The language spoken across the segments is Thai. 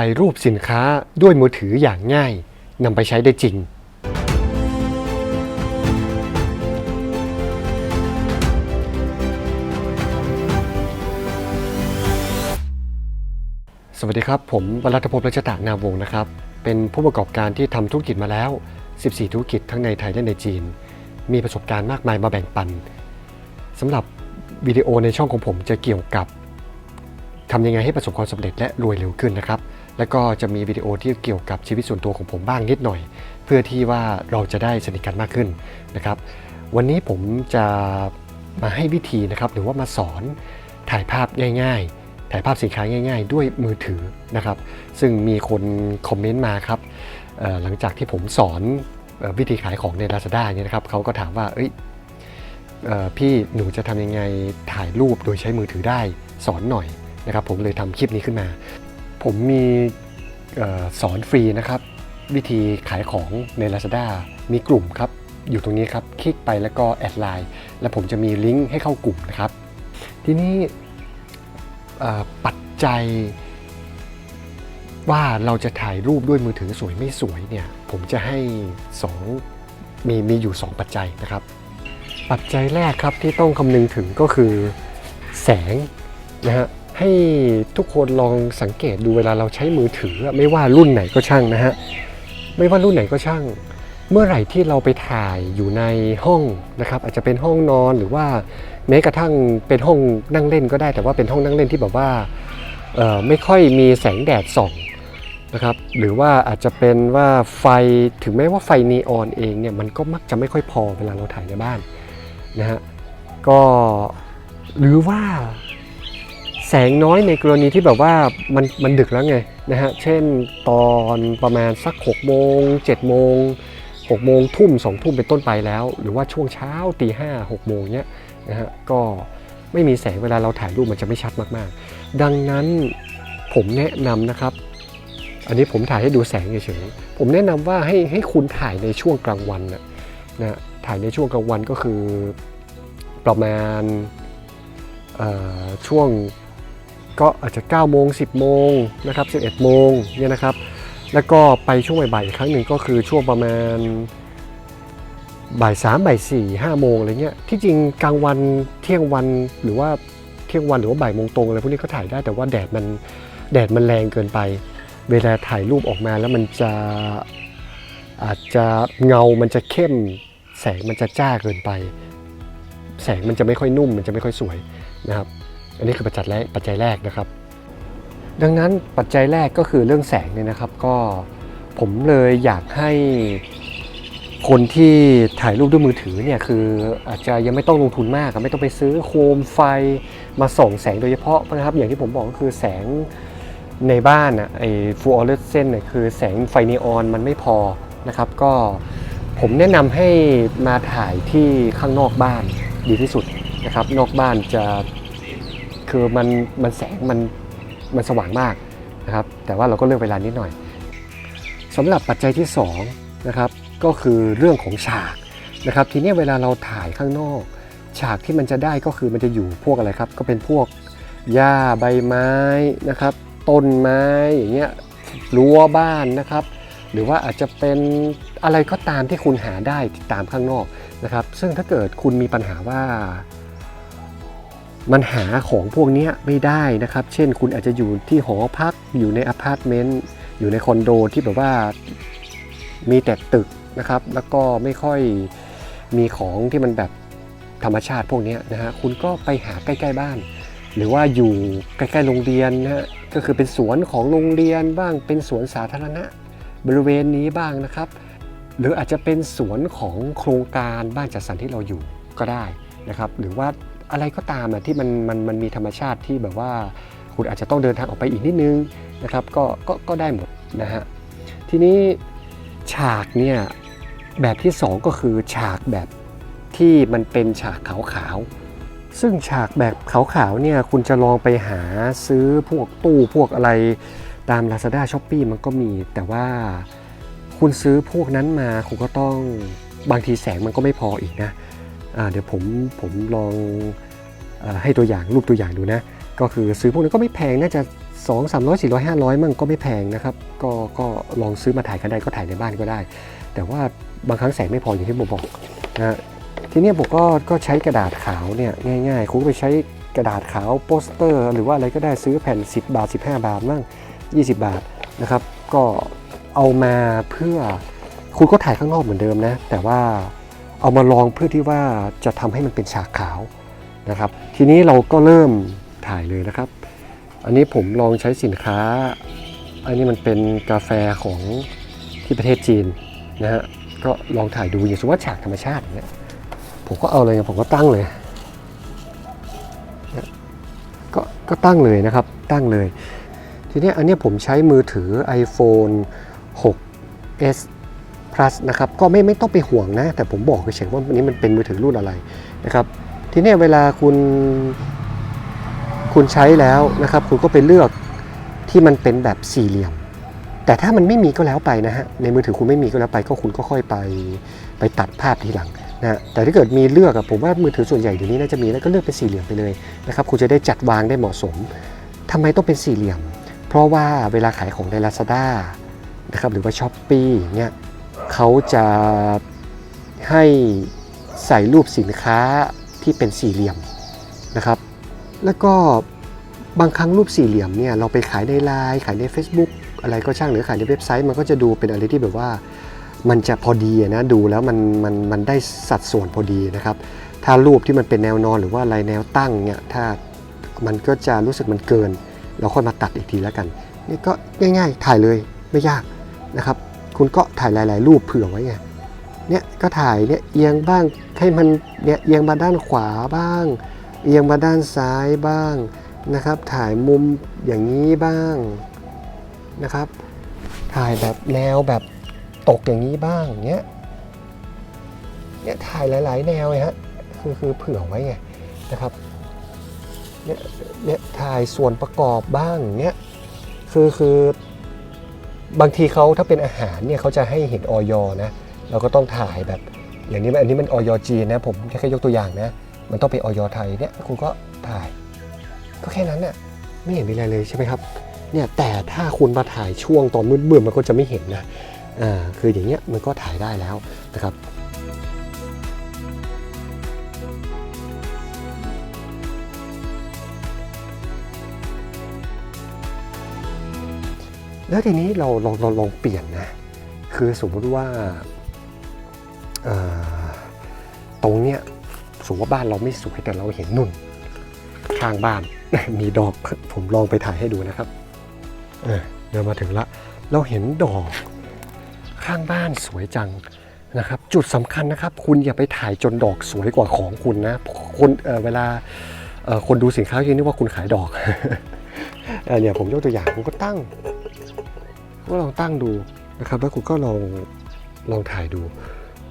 ถ่ายรูปสินค้าด้วยมือถืออย่างง่ายนำไปใช้ได้จริง สวัสดีครับ ผมวรัตพลรัชตานาวงศ์นะครับ เป็นผู้ประกอบการที่ทำธุรกิจมาแล้ว 14 ธุรกิจทั้งในไทยและในจีน มีประสบการณ์มากมายมาแบ่งปันสำหรับวิดีโอในช่องของผมจะเกี่ยวกับทำยังไงให้ประสบความสำเร็จและรวยเร็วขึ้นนะครับ แล้วก็จะมีวิดีโอที่เกี่ยวกับชีวิตส่วนตัวของผมบ้างนิดหน่อย เพื่อที่ว่าเราจะได้สนิทกันมากขึ้นนะครับ วันนี้ผมจะมาให้วิธีนะครับหรือว่ามาสอนถ่ายภาพง่าย ๆ ถ่ายภาพสินค้าง่าย ๆ ด้วยมือถือนะครับ ซึ่งมีคนคอมเมนต์มาครับหลังจากที่ผมสอนวิธีขายของใน Lazada เนี่ยนะครับเขาก็ถามว่าเอ้ยพี่หนูจะทำยังไงถ่ายรูปโดยใช้มือถือได้สอนหน่อยนะครับ ผมเลยทำคลิปนี้ขึ้นมา ผมมีออสอนฟรีนะครับ วิธีขายของใน Lazada มีกลุ่มครับ อยู่ตรงนี้ครับ คลิกไปแล้วก็แอดไลน์แล้วผมจะมีลิงก์ให้เข้ากลุ่มนะครับ ทีนี้ปัจจัยว่าเราจะถ่ายรูปด้วยมือถือสวยไม่สวยเนี่ยผมจะให้สองมีมีอยู่ 2 ปัจจัยนะครับ ปัจจัยแรกครับที่ต้องคำนึงถึงก็คือแสงนะฮะ ให้ทุกคนลองสังเกตดูเวลาเราใช้มือถือ ไม่ว่ารุ่นไหนก็ช่างนะฮะ ไม่ว่ารุ่นไหนก็ช่าง เมื่อไหร่ที่เราไปถ่ายอยู่ในห้องนะครับ อาจจะเป็นห้องนอนหรือว่าแม้กระทั่งเป็นห้องนั่งเล่นก็ได้ แต่ว่าเป็นห้องนั่งเล่นที่แบบว่าไม่ค่อยมีแสงแดดส่องนะครับหรือว่าอาจจะเป็นว่าไฟถึงแม้ว่าไฟนีออนเองเนี่ยมันก็มักจะไม่ค่อยพอเวลาเราถ่ายในบ้านนะฮะก็หรือว่า แสงน้อยในกรณีที่แบบว่ามันมันดึกแล้วไงนะฮะ เช่นตอนประมาณสัก6โมง7โมง6โมงทุ่ม2ทุ่มเป็นต้นไปแล้ว หรือว่าช่วงเช้าตีห้าหกโมงเนี้ยนะฮะก็ไม่มีแสงเวลาเราถ่ายรูปมันจะไม่ชัดมากๆ ดังนั้นผมแนะนำนะครับ อันนี้ผมถ่ายให้ดูแสงเฉยๆผมแนะนำว่าให้ให้คุณถ่ายในช่วงกลางวันนะนะถ่ายในช่วงกลางวันก็คือประมาณช่วง ก็อาจจะ 9 โมง 10 โมงนะครับ 11 โมงเนี่ยนะครับ แล้วก็ไปช่วงบ่ายๆอีกครั้งหนึ่งก็คือช่วงประมาณบ่ายสามบ่ายสี่ห้าโมงอะไรเงี้ยที่จริงกลางวันเที่ยงวันหรือว่าเที่ยงวันหรือว่าบ่ายโมงตรงอะไรพวกนี้ก็ถ่ายได้แต่ว่าแดดมันแดดมันแรงเกินไป เวลาถ่ายรูปออกมาแล้วมันจะอาจจะเงา มันจะเข้ม แสงมันจะจ้าเกินไป แสงมันจะไม่ค่อยนุ่ม มันจะไม่ค่อยสวยนะครับ อันนี้คือปัจจัยแรกปัจจัยแรกนะครับ ดังนั้นปัจจัยแรกก็คือเรื่องแสงเนี่ยนะครับ ก็ผมเลยอยากให้คนที่ถ่ายรูปด้วยมือถือเนี่ยคืออาจจะยังไม่ต้องลงทุนมากไม่ต้องไปซื้อโคมไฟมาส่องแสงโดยเฉพาะนะครับ อย่างที่ผมบอกก็คือแสงในบ้านอะไอ้ฟูออเรสเซนเนี่ยคือแสงไฟนีออนมันไม่พอนะครับ ก็ผมแนะนำให้มาถ่ายที่ข้างนอกบ้านดีที่สุดนะครับ นอกบ้านจะ คือมันมันแสงมันมันสว่างมากนะครับแต่ว่าเราก็เลือกเวลานิดหน่อยสำหรับปัจจัยที่2นะครับก็คือเรื่องของฉากนะครับทีนี้เวลาเราถ่ายข้างนอก ฉากที่มันจะได้ก็คือมันจะอยู่พวกอะไรครับ ก็เป็นพวกหญ้าใบไม้นะครับต้นไม้อย่างเงี้ยรั้วบ้านนะครับหรือว่าอาจจะเป็นอะไรก็ตามที่คุณหาได้ตามข้างนอกนะครับ ซึ่งถ้าเกิดคุณมีปัญหาว่า มันหาของพวกนี้ไม่ได้นะครับ เช่นคุณอาจจะอยู่ที่หอพัก อยู่ในอพาร์ตเมนต์ อยู่ในคอนโดที่แบบว่ามีแต่ตึกนะครับ แล้วก็ไม่ค่อยมีของที่มันแบบธรรมชาติพวกนี้นะฮะ คุณก็ไปหาใกล้ ๆ บ้าน หรือว่าอยู่ใกล้ ๆ โรงเรียนนะฮะ ก็คือเป็นสวนของโรงเรียนบ้าง เป็นสวนสาธารณะ บริเวณนี้บ้างนะครับ หรืออาจจะเป็นสวนของโครงการบ้านจัดสรรที่เราอยู่ก็ได้นะครับ หรือว่า อะไรก็ตามอะที่มันมันมันมีธรรมชาติที่แบบว่า คุณอาจจะต้องเดินทางออกไปอีกนิดนึงนะครับก็ก็ก็ได้หมดนะฮะทีนี้ฉากเนี่ยแบบที่ 2 ก็คือฉากแบบที่มันเป็นฉากขาวๆ ซึ่งฉากแบบขาวๆเนี่ยคุณจะลองไปหาซื้อพวกตู้พวกอะไรตาม Lazada s h o p e e มันก็มี แต่ว่าคุณซื้อพวกนั้นมาคุณก็ต้องบางทีแสงมันก็ไม่พออีกนะอ่าเดี๋ยวผมผมลอง ให้ตัวอย่างรูปตัวอย่างดูนะ ก็คือซื้อพวกนั้นก็ไม่แพงน่าจะสองสามร้อยสี่ร้อยห้าร้อยมั่งก็ไม่แพงนะครับก็ก็ลองซื้อมาถ่ายกันได้ก็ถ่ายในบ้านก็ได้ แต่ว่าบางครั้งแสงไม่พออย่างที่ผมบอกนะทีนี้ผมก็ก็ใช้กระดาษขาวเนี่ยง่ายๆคุณไปใช้กระดาษขาวโปสเตอร์ หรือว่าอะไรก็ได้ซื้อแผ่น 10 บาท 15 บาทมั่ง20 บาทนะครับ ก็เอามาเพื่อคุณก็ถ่ายข้างนอกเหมือนเดิมนะ แต่ว่าเอามาลองเพื่อที่ว่าจะทำให้มันเป็นฉากขาว นะครับ ทีนี้เราก็เริ่มถ่ายเลยนะครับ อันนี้ผมลองใช้สินค้า อันนี้มันเป็นกาแฟของที่ประเทศจีนนะฮะก็ลองถ่ายดูอย่างสมมติว่าฉากธรรมชาติเงี้ยผมก็เอาเลยผมก็ตั้งเลยก็ก็ตั้งเลยนะครับตั้งเลย ทีนี้อันนี้ผมใช้มือถือ iPhone 6s plus นะครับก็ไม่ไม่ต้องไปห่วงนะ แต่ผมบอกเฉยๆว่าอันนี้มันเป็นมือถือรุ่นอะไรนะครับ ทีนี้เวลาคุณคุณใช้แล้วนะครับ คุณก็ไปเลือกที่มันเป็นแบบสี่เหลี่ยม แต่ถ้ามันไม่มีก็แล้วไปนะฮะในมือถือคุณไม่มีก็แล้วไป ก็คุณก็ค่อยไปไปตัดภาพทีหลังนะฮะแต่ถ้าเกิดมีเลือกอะผมว่ามือถือส่วนใหญ่เดี๋ยวนี้น่าจะมีแล้วก็เลือกเป็นสี่เหลี่ยมไปเลยนะครับคุณจะได้จัดวางได้เหมาะสมทำไมต้องเป็นสี่เหลี่ยม เพราะว่าเวลาขายของใน Lazada นะครับหรือว่า s h อ p e e เนี่ยเขาจะให้ใส่รูปสินค้า ที่เป็นสี่เหลี่ยมนะครับ แล้วก็บางครั้งรูปสี่เหลี่ยมเนี่ยเราไปขายในไลน์ขายใน Facebook อะไรก็ช่างหรือขายในเว็บไซต์มันก็จะดูเป็นอะไรที่แบบว่า มันจะพอดีนะดูแล้วมันมันมันได้สัดส่วนพอดีนะครับ ถ้ารูปที่มันเป็นแนวนอนหรือว่าอะไรแนวตั้งเนี่ยถ้ามันก็จะรู้สึกมันเกิน เราค่อยมาตัดอีกทีแล้วกันนี่ก็ง่าย ๆ ถ่ายเลยไม่ยากนะครับ คุณก็ถ่ายหลาย ๆ รูปเผื่อไว้ไง เนี่ยก็ถ่ายเนี่ยเอียงบ้างให้มันเนี่ยเอียงมาด้านขวาบ้าง เอียงมาด้านซ้ายบ้างนะครับ ถ่ายมุมอย่างนี้บ้างนะครับ ถ่ายแบบแนวแบบตกอย่างนี้บ้างเนี้ยเนี่ยถ่ายหลาย ๆ แนวไงฮะคือคือเผื่อไว้ไงนะครับเนี่ยเนี่ยถ่ายส่วนประกอบบ้างเนี้ยคือคือบางทีเขาถ้าเป็นอาหารเนี่ยเขาจะให้เห็นออยนะ เราก็ต้องถ่ายแบบ อย่างนี้มันอันนี้มันออยจีนนะผมแค่ยกตัวอย่างนะ มันต้องเป็นออยไทยเนี่ยคุณก็ถ่าย ก็แค่นั้นน่ะไม่เห็นมีอะไรเลยใช่ไหมครับเนี่ยแต่ถ้าคุณมาถ่ายช่วงตอนมืดๆมันก็จะไม่เห็นนะอ่าคืออย่างเงี้ยมันก็ถ่ายได้แล้วนะครับแล้วทีนี้เราลองลองลองเปลี่ยนนะ คือสมมติว่า ตรงเนี้ยสมมติว่าบ้านเราไม่สวยแต่เราเห็นนุ่น ข้างบ้าน มีดอกผมลองไปถ่ายให้ดูนะครับเดินมาถึงละ เราเห็นดอก ข้างบ้านสวยจังนะครับ จุดสำคัญนะครับ คุณอย่าไปถ่ายจนดอกสวยกว่าของคุณนะคนเเวลาคนดูสินค้าจะนึกว่าคุณขายดอกเอเนี่ยผมยกตัวอย่างผมก็ตั้งก็ลองตั้งดูนะครับ แล้วคุณก็ลองลองถ่ายดู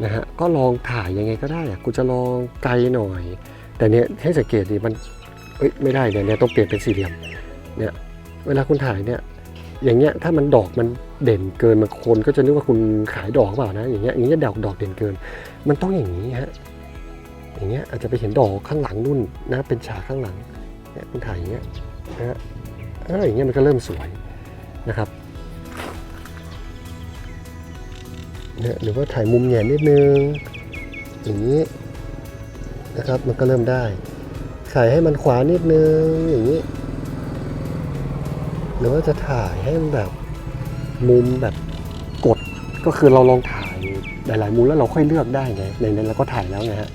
นะฮะก็ลองถ่ายยังไงก็ได้อะคุณจะลองไกลหน่อย แต่เนี้ยให้สังเกตดิมันเอ้ยไม่ได้เนี่ยเนี่ยต้องเปลี่ยนเป็นสี่เหลี่ยมเนี่ยเวลาคุณถ่ายเนี่ยอย่างเงี้ยถ้ามันดอกมันเด่นเกินบางคนก็จะนึกว่าคุณขายดอกเปล่านะอย่างเงี้ยอย่างเงี้ยดอกดอกเด่นเกิน มันต้องอย่างนี้ฮะอย่างเงี้ยอาจจะไปเห็นดอกข้างหลังนู่นนะเป็นฉากข้างหลังเนี่ยคุณถ่ายอย่างเงี้ยนะฮะเอออย่างเงี้ยมันก็เริ่มสวยนะครับ นี่ยหรือว่าถ่ายมุมแหงนนิดนึง อย่างนี้นะครับ มันก็เริ่มได้ ถ่ายให้มันขวานิดนึง อย่างนี้ หรือว่าจะถ่ายให้มันแบบมุมแบบกด ก็คือเราลองถ่ายหลายๆมุมแล้วเราค่อยเลือกได้ไง ในนั้นเราก็ถ่ายแล้วไงฮะ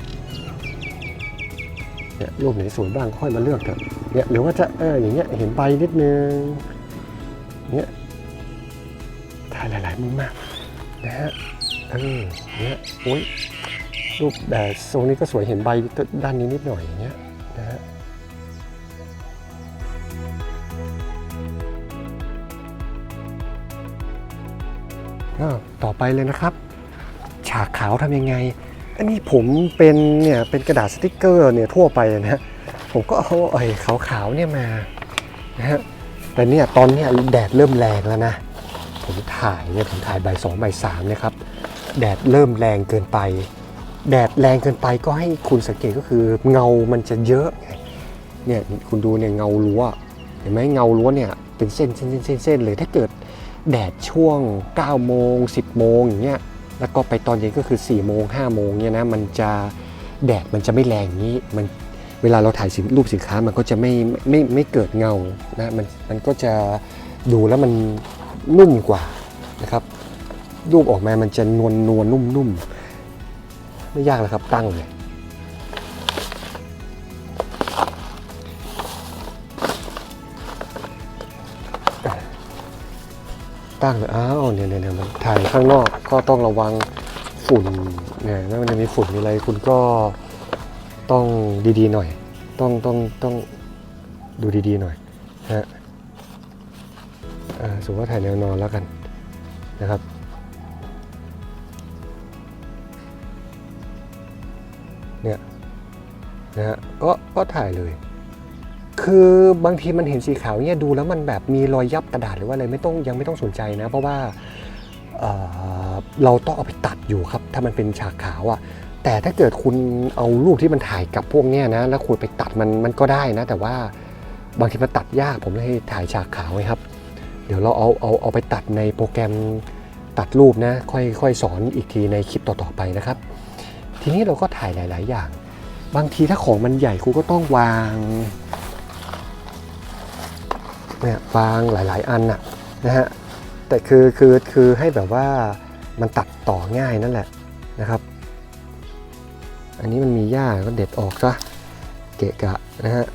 เนี่ยรูปไหนสวยบ้างค่อยมาเลือกเถอะเนี่ยหรือว่าจะเอออย่างเงี้ยเห็นใบนิดนึงเนี่ยถ่ายหลาย ๆ มุมมากนะฮะ เออเนี่ยโอ้ยรูปแต่โซนนี้ก็สวยเห็นใบด้านนี้นิดหน่อยอย่างเงี้ยนะฮะต่อไปเลยนะครับ ฉากขาวทำยังไง อันนี้ผมเป็นเนี่ยเป็นกระดาษสติกเกอร์เนี่ยทั่วไปนะฮะผมก็เอาไอ้ขาวๆเนี่ยมานะฮะแต่เนี่ยตอนเนี้ยแดดเริ่มแรงแล้วนะ ผมถ่ายเนี่ยผมถ่ายใบสองใบ่ายสามนะครับ แดดเริ่มแรงเกินไป แดดแรงเกินไปก็ให้คุณสังเกตก็คือเงามันจะเยอะไงเนี่ยคุณดูเนี่ยเงารั้วเห็นไหมเงารั้วเนี่ยเป็นเส้นเส้นเส้นเส้นเส้นเลยถ้าเกิดแดดช่วง9โมง10โมงอย่างเงี้ยแล้วก็ไปตอนเย็นก็คือ4โมง5โมงเนี่ยนะมันจะแดดมันจะไม่แรงงนี้มันเวลาเราถ่ายรูปสินค้ามันก็จะไม่ไม่ไม่เกิดเงานะมันมันก็จะดูแล้วมันนุ่มกว่านะครับ รูปออกมามันจะนวลนวลนุ่มนุ่มไม่ยากเลยครับตั้งเลย ตั้งเลยอ้าวเนี่ยเนี่ยเนี่ยมันถ่ายข้างนอกก็ต้องระวังฝุ่นเนี่ยถ้ามันจะมีฝุ่นมีอะไรคุณก็ต้องดีๆหน่อย ต้องต้องต้องดูดีๆหน่อยนะฮะอ่าสมมติว่าถ่ายแนวนอนแล้วกันนะครับ เนี่ยนะฮะก็ก็ถ่ายเลย คือบางทีมันเห็นสีขาวเนี่ยดูแล้วมันแบบมีรอยยับกระดาษหรือว่าอะไรไม่ต้องยังไม่ต้องสนใจนะ เพราะว่าเเราต้องเอาไปตัดอยู่ครับ ถ้ามันเป็นฉากขาวอะ่ะแต่ถ้าเกิดคุณเอารูปที่มันถ่ายกับพวกเนี้ยนะ แล้วคุณไปตัดมันมันก็ได้นะ แต่ว่าบางทีมันตัดยากผมเลยถ่ายฉากขาวไว้ครับ เดี๋ยวเราเอาเอาเอาไปตัดในโปรแกรมตัดรูปนะ ค่อยค่อยสอนอีกทีในคลิปต่อๆไปนะครับ ทีนี้เราก็ถ่ายหลาย ๆ อย่าง บางทีถ้าของมันใหญ่คุณก็ต้องวางเนี่ยวางหลาย ๆ อันนะนะฮะแต่คือคือคือให้แบบว่ามันตัดต่อง่ายนั่นแหละนะครับ อันนี้มันมีหญ้าก็เด็ดออกซะเกะกะนะฮะ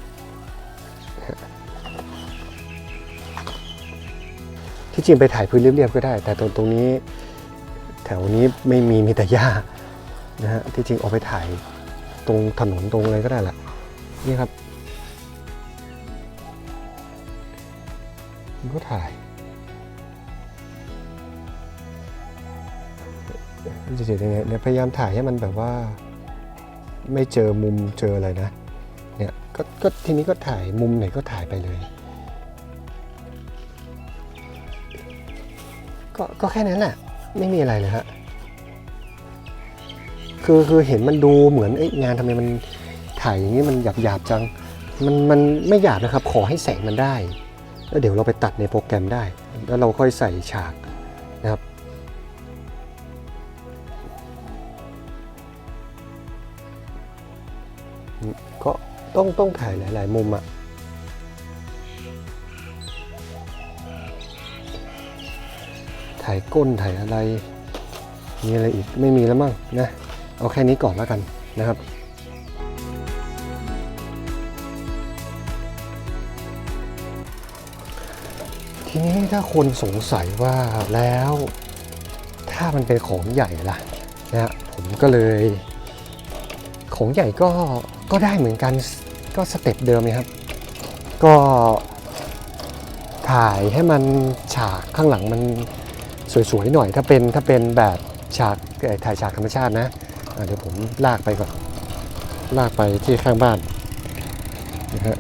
ที่จริงไปถ่ายพื้นเรียบๆก็ได้ แต่ตรงตรงนี้ แถวนี้ไม่มีมีแต่หญ้า นะฮะที่จริงออกไปถ่ายตรงถนนตรงอะไรก็ได้แหละนี่ครับผมก็ถ่ายจะเห็นยังไงเนี่ยพยายามถ่ายให้มันแบบว่า ไม่เจอมุมเจออะไรนะเนี่ยก็ก็ทีนี้ก็ถ่ายมุมไหนก็ถ่ายไปเลยก็ก็แค่นั้นแหละไม่มีอะไรเลยฮะ คือคือเห็นมันดูเหมือนองานทำไมมันถ่ายอย่างนี้มันหยาบหยาบจัง มันมันไม่หยาบนะครับ ขอให้แสงมันได้ แล้วเดี๋ยวเราไปตัดในโปรแกรมได้ แล้วเราค่อยใส่ฉากนะครับก็ต้องต้องถ่ายหลาย ๆ มุมอะถ่ายก้นถ่ายอะไร มีอะไรอีกไม่มีแล้วมั้งนะ เอาแค่นี้ก่อนแล้วกันนะครับทีนี้ถ้าคนสงสัยว่าแล้วถ้ามันเป็นของใหญ่ล่ะนะฮะผมก็เลย ของใหญ่ก็ก็ได้เหมือนกันก็สเต็ปเดิมนะครับ ก็ถ่ายให้มันฉากข้างหลังมันสวยๆหน่อย ถ้าเป็นถ้าเป็นแบบฉากเออถ่ายฉากธรรมชาตินะ เดี๋ยวผมลากไปก่อน ลากไปที่ข้างบ้านนะฮะ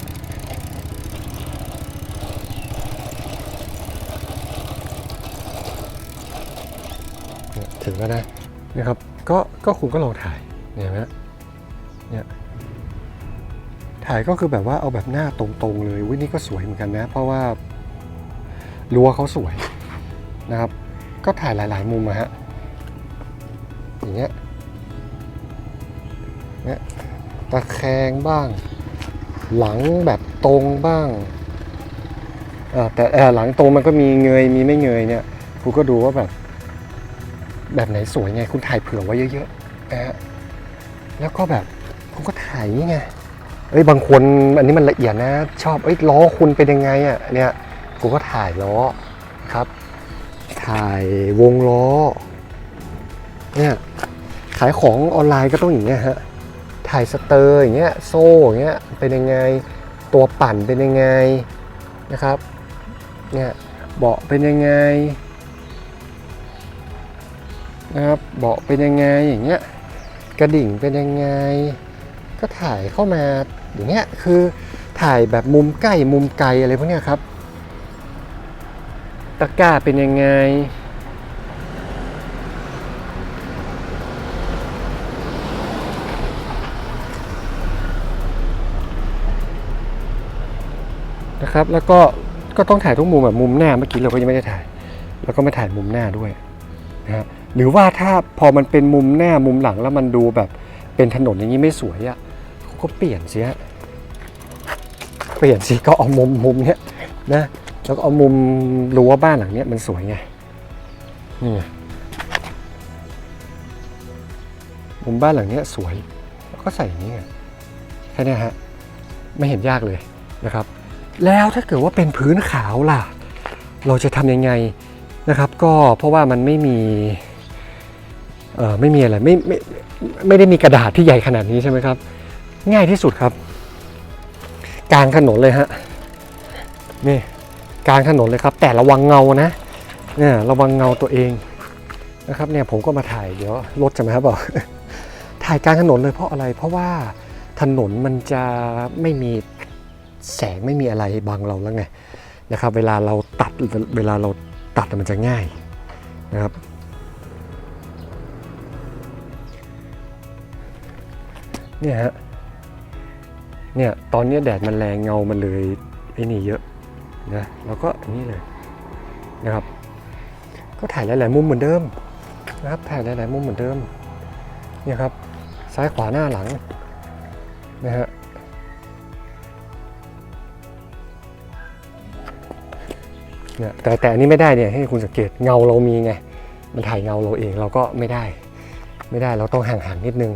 ถึงแล้วนะนะครับ ก็ก็คุณก็ลองถ่ายเนี่ยเห็นไหมเนี่ยถ่ายก็คือแบบว่าเอาแบบหน้าตรงๆเลยวินี่ก็สวยเหมือนกันนะ เพราะว่ารั้วเขาสวยนะครับ ก็ถ่ายหลาย ๆ มุมอะฮะอย่างเงี้ย ตะแคงบ้าง หลังแบบตรงบ้างแต่หลังตรงมันก็มีเงยมีไม่เงยเนี่ยคุณก็ดูว่าแบบ แบบไหนสวยไง คุณถ่ายเผื่อไว้เยอะๆนะฮะแล้วก็แบบคุณก็ถ่ายอย่างนี้ไงเอ้ยบางคนอันนี้มันละเอียดนะ ชอบเอ้ยล้อคุณเป็นยังไงอะเนี่ยกูก็ถ่ายล้อครับ ถ่ายวงล้อเนี่ยขายของออนไลน์ก็ต้องอย่างเงี้ยฮะ ถ่ายสเตอร์อย่างเงี้ยโซ่อย่างเงี้ยเป็นยังไงตัวปั่นเป็นยังไงนะครับเนี่ยเบาะเป็นยังไงนะครับเบาะเป็นยังไงอย่างเงี้ยกระดิ่งเป็นยังไง ก็ถ่ายเข้ามาอย่างเงี้ยคือถ่ายแบบมุมใกล้มุมไกลอะไรพวกเนี้ยครับตะกร้าเป็นยังไง นะครับ แล้วก็ก็ต้องถ่ายทุกมุมแบบมุมหน้าเมื่อกี้เราก็ยังไม่ได้ถ่าย แล้วก็ไม่ถ่ายมุมหน้าด้วยนะฮะหรือว่าถ้าพอมันเป็นมุมหน้ามุมหลังแล้วมันดูแบบเป็นถนนอย่างนี้ไม่สวยอะ่ะเขาก็เปลี่ยนสิฮะเปลี่ยนสิก็เอามุมมุมเนี้ยนะแล้วก็เอามุมรั้วบ้านหลังเนี้ยมันสวยไงนี่ไงมุมบ้านหลังเนี้ยสวยแล้วก็ใส่อย่างนี้ไงแค่นี้ฮะไม่เห็นยากเลยนะครับ แล้วถ้าเกิดว่าเป็นพื้นขาวล่ะ เราจะทำยังไงนะครับ ก็เพราะว่ามันไม่มีเออไม่มีอะไรไม่ไม่ไม่ได้มีกระดาษที่ใหญ่ขนาดนี้ใช่ไหมครับ ง่ายที่สุดครับ กลางถนนเลยฮะนี่กลางถนนเลยครับ แต่ระวังเงานะเนี่ยระวังเงาตัวเองนะครับเนี่ยผมก็มาถ่ายเดี๋ยวรถจะมาครับบอกถ่ายกลางถนนเลยเพราะอะไร เพราะว่าถนนมันจะไม่มีแแสงไม่มีอะไรบังเราแล้วไงนะครับ เวลาเราตัดเวลาเราตัดมันจะง่ายนะครับ เนี่ยฮะเนี่ยตอนนี้แดดมันแรงเงามันเลยไอ้นี่เยอะนะแล้วก็อันนี้เลยนะครับ ก็ถ่ายหลายๆมุมเหมือนเดิมนะครับถ่ายหลายๆมุมเหมือนเดิมเนี่ยครับซ้ายขวาหน้าหลังนะฮะ เนี่ยแต่แต่อันนี้ไม่ได้เนี่ยให้คุณสังเกตเงาเรามีไง มันถ่ายเงาเราเองเราก็ไม่ได้ ไม่ได้เราต้องห่างๆนิดนึง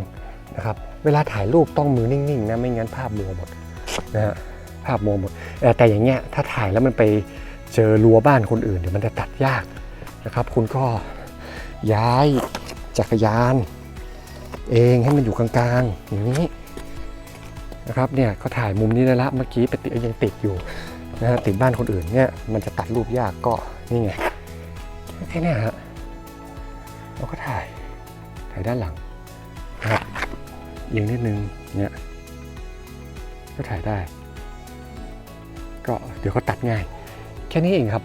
นะครับ เวลาถ่ายรูปต้องมือนิ่งๆนะไม่งั้นภาพมัวหมดนะฮะภาพมัวหมดเอ่แต่อย่างเงี้ยถ้าถ่ายแล้วมันไปเจอรั้วบ้านคนอื่นเดี๋ยวมันจะตัดยากนะครับ คุณก็ย้ายจักรยาน เองให้มันอยู่กลางๆอย่างนี้นะครับเนี่ยเขาถ่ายมุมนี้ได้ละเมื่อกี้ไปติดยังติดอยู่ นะฮะติดบ้านคนอื่นเนี่ยมันจะตัดรูปยากก็นี่ไงแค่เนี้ยฮะเราก็ถ่ายถ่ายด้านหลังนะครับเอียงนิดนึงเนี่ยก็ถ่ายได้ ก็เดี๋ยวก็ตัดง่าย แค่นี้เองครับ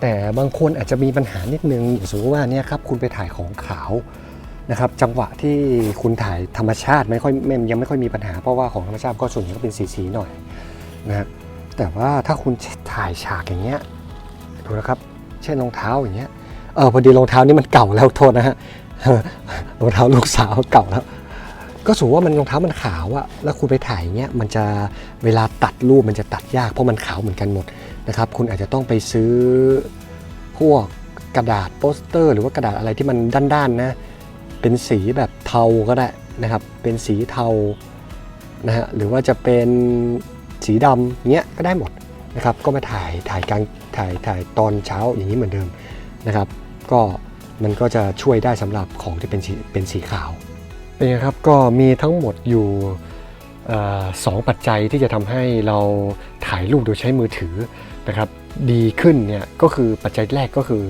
แต่บางคนอาจจะมีปัญหานิดนึงอย่างสมมติว่าเนี่ยครับคุณไปถ่ายของขาว นะครับจังหวะที่คุณถ่ายธรรมชาติไม่ค่อยไม่ยังไม่ค่อยมีปัญหา เพราะว่าของธรรมชาติก็ส่วนใหญ่ก็เป็นสีๆหน่อยนะฮะแต่ว่าถ้าคุณถ่ายฉากอย่างเงี้ยดูนะครับ เช่นรองเท้าอย่างเงี้ยเออพอดีรองเท้านี่มันเก่าแล้วโทษนะฮะรองเท้าลูกสาวเก่าแล้ว ก็สูว่ามันรองเท้ามันขาวอะแล้วคุณไปถ่ายอย่างเงี้ยมันจะเวลาตัดรูปมันจะตัดยากเพราะมันขาวเหมือนกันหมดนะครับ คุณอาจจะต้องไปซื้อพวกกระดาษโปสเตอร์ หรือว่ากระดาษอะไรที่มันด้านๆนะ เป็นสีแบบเทาก็ได้นะครับ เป็นสีเทานะฮะหรือว่าจะเป็นสีดำเงี้ยก็ได้หมดนะครับก็มาถ่ายถ่ายกลางถ่ายถ่ายตอนเช้าอย่างนี้เหมือนเดิมนะครับ ก็มันก็จะช่วยได้สำหรับของที่เป็นสีเป็นสีขาวเป็นไงครับก็มีทั้งหมดอยู่อสองปัจจัยที่จะทำให้เราถ่ายรูปโดยใช้มือถือนะครับ ดีขึ้นเนี่ยก็คือปัจจัยแรกก็คือ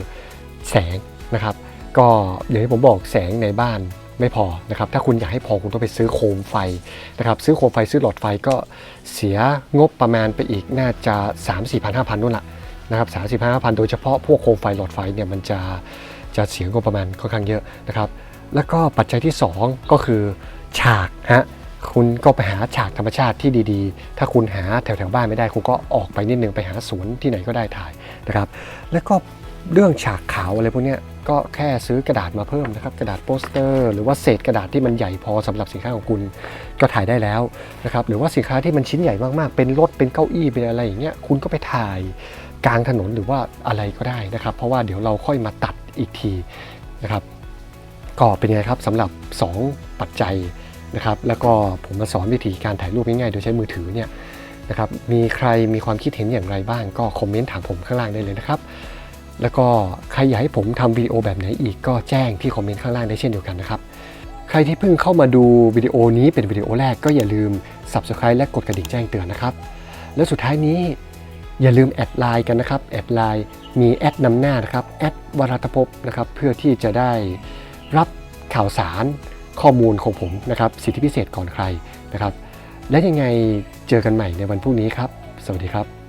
แสงนะครับ ก็อย่างที่ผมบอกแสงในบ้านไม่พอนะครับ ถ้าคุณอยากให้พอคุณต้องไปซื้อโคมไฟนะครับ ซื้อโคมไฟซื้อหลอดไฟก็เสียงบประมาณไปอีกน่าจะ 3 4 0 0 0 5,000นู่นแหละนะครับ3 4 0 0 0 5,000โดยเฉพาะพวกโคมไฟหลอดไฟเนี่ยมันจะจะเสียงบประมาณค่อนข้างเยอะนะครับ แล้วก็ปัจจัยที่ 2 ก็คือฉากฮะคุณก็ไปหาฉากธรรมชาติที่ดีๆ ถ้าคุณหาแถวๆบ้านไม่ได้ คุณก็ออกไปนิดนึงไปหาสวนที่ไหนก็ได้ถ่ายนะครับ แล้วก็ เรื่องฉากขาวอะไรพวกนี้ก็แค่ซื้อกระดาษมาเพิ่มนะครับ กระดาษโปสเตอร์ หรือว่าเศษกระดาษที่มันใหญ่พอสำหรับสินค้าของคุณก็ถ่ายได้แล้วนะครับหรือว่าสินค้าที่มันชิ้นใหญ่มากๆ เป็นรถเป็นเก้าอี้เป็นอะไรอย่างเงี้ยคุณก็ไปถ่ายกลางถนนหรือว่าอะไรก็ได้นะครับ เพราะว่าเดี๋ยวเราค่อยมาตัดอีกทีนะครับก็เป็นไงครับสำหรับ 2 ปัจจัยนะครับ แล้วก็ผมมาสอนวิธีการถ่ายรูปง่ายๆ โดยใช้มือถือเนี่ยนะครับมีใครมีความคิดเห็นอย่างไรบ้างก็คอมเมนต์ถามผมข้างล่างได้เลยนะครับ แล้วก็ใครอยากให้ผมทำวิดีโอแบบไหนอีกก็แจ้งที่คอมเมนต์ข้างล่างได้เช่นเดียวกันนะครับ ใครที่เพิ่งเข้ามาดูวิดีโอนี้เป็นวิดีโอแรกก็อย่าลืม Subscribe และกดกระดิ่งแจ้งเตือนนะครับ และสุดท้ายนี้อย่าลืมแอดไลน์กันนะครับ แอดไลน์มีแอดนำหน้านะครับแอดวรัตภพนะครับเพื่อที่จะได้รับข่าวสารข้อมูลของผมนะครับ สิทธิพิเศษก่อนใครนะครับ และยังไงเจอกันใหม่ในวันพรุ่งนี้ครับ สวัสดีครับ